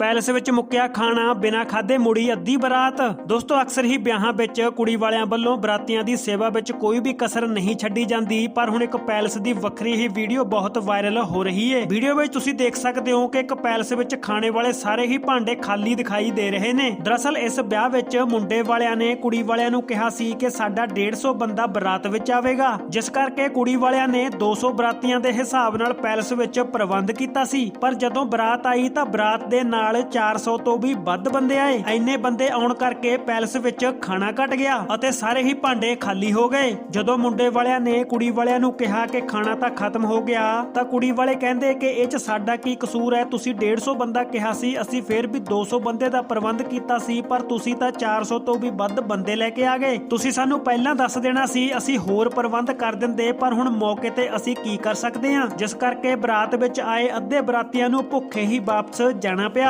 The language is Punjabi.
ਪੈਲਸ ਵਿੱਚ ਮੁੱਕਿਆ ਖਾਣਾ, ਬਿਨਾਂ ਖਾਦੇ ਮੁੜੀ ਅੱਧੀ ਬਰਾਤ। ਦੋਸਤੋ, ਅਕਸਰ ਹੀ ਵਿਆਹਾਂ ਵਿੱਚ ਕੁੜੀ ਵਾਲਿਆਂ ਵੱਲੋਂ ਬਰਾਤੀਆਂ ਦੀ ਸੇਵਾ ਵਿੱਚ ਕੋਈ ਵੀ ਕਸਰ ਨਹੀਂ ਛੱਡੀ ਜਾਂਦੀ, ਪਰ ਹੁਣ ਇੱਕ ਪੈਲਸ ਦੀ ਵੱਖਰੀ ਹੀ ਵੀਡੀਓ ਬਹੁਤ ਵਾਇਰਲ ਹੋ ਰਹੀ ਹੈ ਵੀਡੀਓ ਵਿੱਚ ਤੁਸੀਂ ਦੇਖ ਸਕਦੇ ਹੋ ਕਿ ਇੱਕ ਪੈਲਸ ਵਿੱਚ ਖਾਣੇ ਵਾਲੇ ਸਾਰੇ ਹੀ ਭਾਂਡੇ ਖਾਲੀ ਦਿਖਾਈ ਦੇ ਰਹੇ ਨੇ। ਦਰਅਸਲ, ਇਸ ਵਿਆਹ ਵਿੱਚ ਮੁੰਡੇ ਵਾਲਿਆਂ ਨੇ ਕੁੜੀ ਵਾਲਿਆਂ ਨੂੰ ਕਿਹਾ ਸੀ ਕਿ ਸਾਡਾ 150 ਬੰਦਾ ਬਰਾਤ ਵਿੱਚ ਆਵੇਗਾ, ਜਿਸ ਕਰਕੇ ਕੁੜੀ ਵਾਲਿਆਂ ਨੇ 200 ਬਰਾਤੀਆਂ ਦੇ ਹਿਸਾਬ ਨਾਲ ਪੈਲਸ ਵਿੱਚ ਪ੍ਰਬੰਧ ਕੀਤਾ ਸੀ। ਪਰ ਜਦੋਂ ਬਰਾਤ ਆਈ ਤਾਂ ਬਰਾਤ ਦੇ ਨਾਲ 400 ਤੋਂ ਵੀ ਵੱਧ ਬੰਦੇ ਆਏ। ਐਨੇ ਬੰਦੇ ਆਉਣ ਕਰਕੇ ਪੈਲਸ ਵਿੱਚ ਖਾਣਾ ਘਟ ਗਿਆ ਅਤੇ ਸਾਰੇ ਹੀ ਭਾਂਡੇ ਖਾਲੀ ਹੋ ਗਏ। ਜਦੋਂ ਮੁੰਡੇ ਵਾਲਿਆਂ ਨੇ ਕੁੜੀ ਵਾਲਿਆਂ ਨੂੰ ਕਿਹਾ ਕਿ ਖਾਣਾ ਤਾਂ ਖਤਮ ਹੋ ਗਿਆ, ਤਾਂ ਕੁੜੀ ਵਾਲੇ ਕਹਿੰਦੇ ਕਿ ਇਹ ਚ ਸਾਡਾ ਕੀ ਕਸੂਰ ਹੈ? ਤੁਸੀਂ 150 ਬੰਦਾ ਕਿਹਾ ਸੀ, ਅਸੀਂ ਫੇਰ ਵੀ 200 ਬੰਦੇ ਦਾ ਪ੍ਰਬੰਧ ਕੀਤਾ ਸੀ, ਪਰ ਤੁਸੀਂ ਤਾਂ 400 ਤੋਂ ਵੀ ਵੱਧ ਬੰਦੇ ਲੈ ਕੇ ਆ ਗਏ। ਤੁਸੀਂ ਸਾਨੂੰ ਪਹਿਲਾਂ ਦੱਸ ਦੇਣਾ ਸੀ, ਅਸੀਂ ਹੋਰ ਪ੍ਰਬੰਧ ਕਰ ਦਿੰਦੇ, ਪਰ ਹੁਣ ਮੌਕੇ ਤੇ ਅਸੀਂ ਕੀ ਕਰ ਸਕਦੇ ਹਾਂ? ਜਿਸ ਕਰਕੇ ਬਰਾਤ ਵਿੱਚ ਆਏ ਅੱਧੇ ਬਰਾਤੀਆਂ ਨੂੰ ਭੁੱਖੇ ਹੀ ਵਾਪਸ ਜਾਣਾ ਪਿਆ।